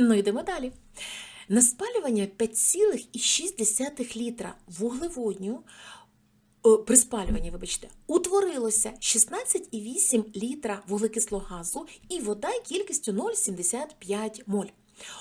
Ну, йдемо далі. На спалювання 5,6 літра вуглеводню при спалюванні, вибачте, утворилося 16,8 літра вуглекислого газу і вода кількістю 0,75 моль.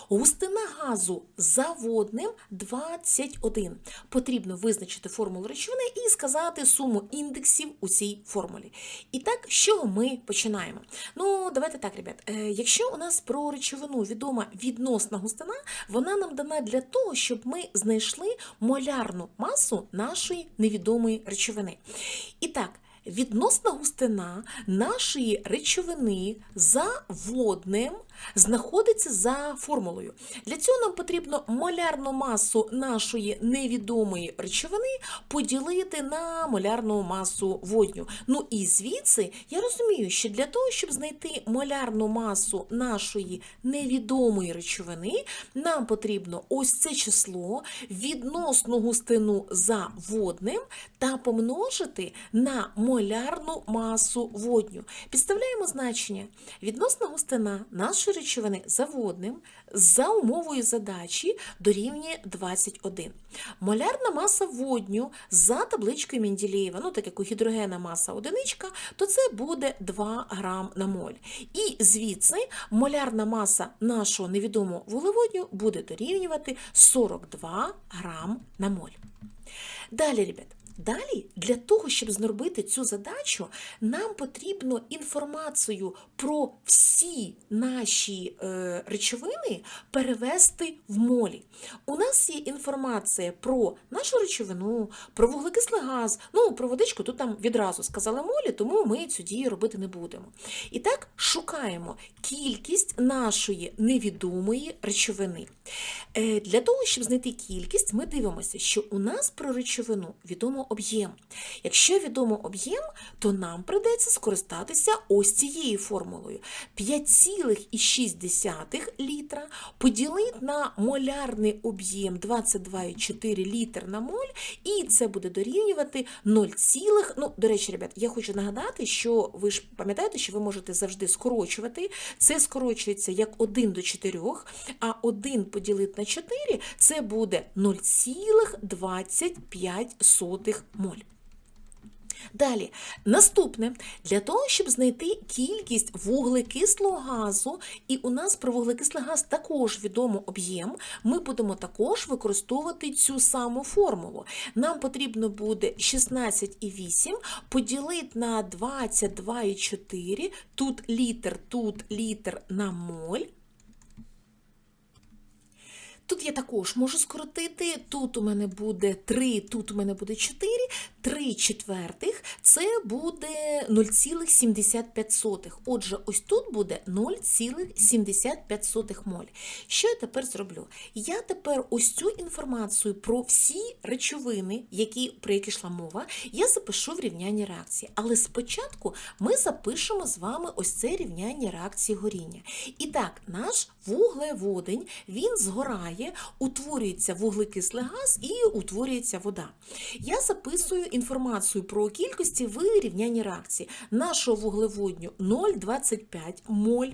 Густина газу за водним 21. Потрібно визначити формулу речовини і сказати суму індексів у цій формулі. І так, з чого ми починаємо? Ну, давайте так, ребят. Е, Якщо у нас про речовину відома відносна густина, вона нам дана для того, щоб ми знайшли молярну масу нашої невідомої речовини. І так, відносна густина нашої речовини за водним знаходиться за формулою. Для цього нам потрібно молярну масу нашої невідомої речовини поділити на молярну масу водню. Ну і звідси я розумію, що для того, щоб знайти молярну масу нашої невідомої речовини, нам потрібно ось це число відносну густину за водним та помножити на молярну масу водню. Підставляємо значення. Відносна густина нашої речовини заводним за умовою задачі дорівнює 21. Молярна маса водню за табличкою Менделєєва, ну так як у гідрогена маса одиничка, то це буде 2 грам на моль. І звідси молярна маса нашого невідомого вуглеводню буде дорівнювати 42 грам на моль. Далі, ребят, Далі, для того, щоб зробити цю задачу, нам потрібно інформацію про всі наші е, речовини перевести в молі. У нас є інформація про нашу речовину, про вуглекислий газ, ну, про водичку тут там відразу сказали молі, тому ми цю дію робити не будемо. І так, шукаємо кількість нашої невідомої речовини. Е, Для того, щоб знайти кількість, ми дивимося, що у нас про речовину відомо об'єм. Якщо відомо об'єм, то нам придеться скористатися ось цією формулою. 5,6 літра поділити на молярний об'єм 22,4 літр на моль, і це буде дорівнювати 0, ну, до речі, ребят, я хочу нагадати, що ви ж пам'ятаєте, що ви можете завжди скорочувати. Це скорочується як 1 до 4, а 1 поділити на 4 це буде 0,25 моль. Далі, наступне, для того, щоб знайти кількість вуглекислого газу, і у нас про вуглекислий газ також відомо об'єм, ми будемо також використовувати цю саму формулу. Нам потрібно буде 16,8 поділити на 22,4, тут літр, тут літр на моль. Я також можу скоротити, тут у мене буде 3, тут у мене буде 4, 3 четвертих це буде 0,75. Отже, ось тут буде 0,75 моль. Що я тепер зроблю? Я тепер ось цю інформацію про всі речовини, які, про які йшла мова, я запишу в рівнянні реакції. Але спочатку ми запишемо з вами ось це рівняння реакції горіння. І так, наш вуглеводень, він згорає, утворюється вуглекислий газ і утворюється вода. Я записую інформацію про кількості в рівнянні реакції. Нашого вуглеводню 0,25 моль.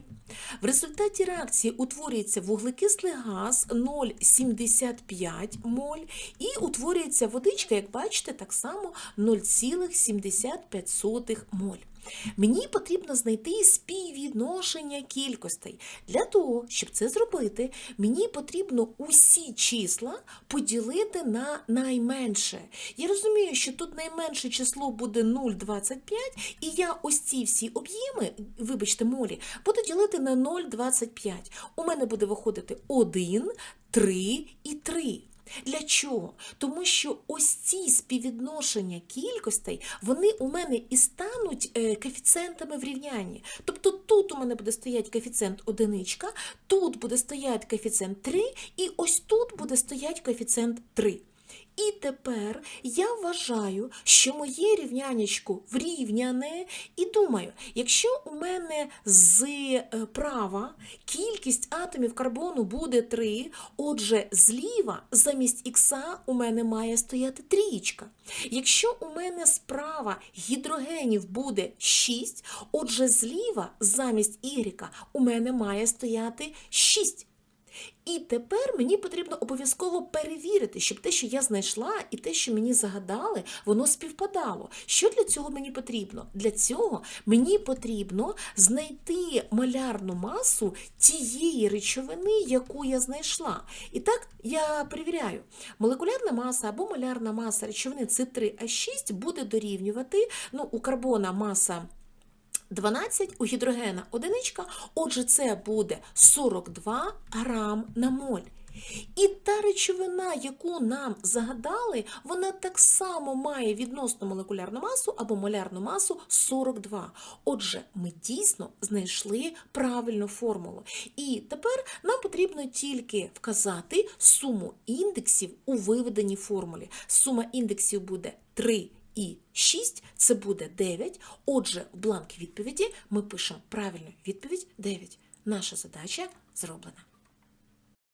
В результаті реакції утворюється вуглекислий газ 0,75 моль і утворюється водичка, як бачите, так само 0,75 моль. Мені потрібно знайти співвідношення кількостей. Для того, щоб це зробити, мені потрібно усі числа поділити на найменше. Я розумію, що тут найменше число буде 0,25, і я ось ці всі об'єми, вибачте, молі, буду ділити на 0,25. У мене буде виходити 1, 3 і 3. Для чого? Тому що ось ці співвідношення кількостей, вони у мене і стануть е, коефіцієнтами в рівнянні. Тобто тут у мене буде стояти коефіцієнт одиничка, тут буде стояти коефіцієнт 3, і ось тут буде стояти коефіцієнт 3. І тепер я вважаю, що моє рівнянечко врівняне, і думаю, якщо у мене з е, права кількість атомів карбону буде 3, отже, зліва замість ікса у мене має стояти трієчка. Якщо у мене справа гідрогенів буде 6, отже, зліва замість ігріка у мене має стояти 6. І тепер мені потрібно обов'язково перевірити, щоб те, що я знайшла, і те, що мені загадали, воно співпадало. Що для цього мені потрібно? Для цього мені потрібно знайти малярну масу тієї речовини, яку я знайшла. І так я перевіряю. Молекулярна маса або малярна маса речовини С3А6 буде дорівнювати ну, у карбона маса. 12 у гідрогена одиничка, отже, це буде 42 грам на моль. І та речовина, яку нам загадали, вона так само має відносну молекулярну масу або молярну масу 42. Отже, ми дійсно знайшли правильну формулу. І тепер нам потрібно тільки вказати суму індексів у виведеній формулі. Сума індексів буде 3 і 6 це буде 9. Отже, в бланк відповіді ми пишемо правильну відповідь 9. Наша задача зроблена.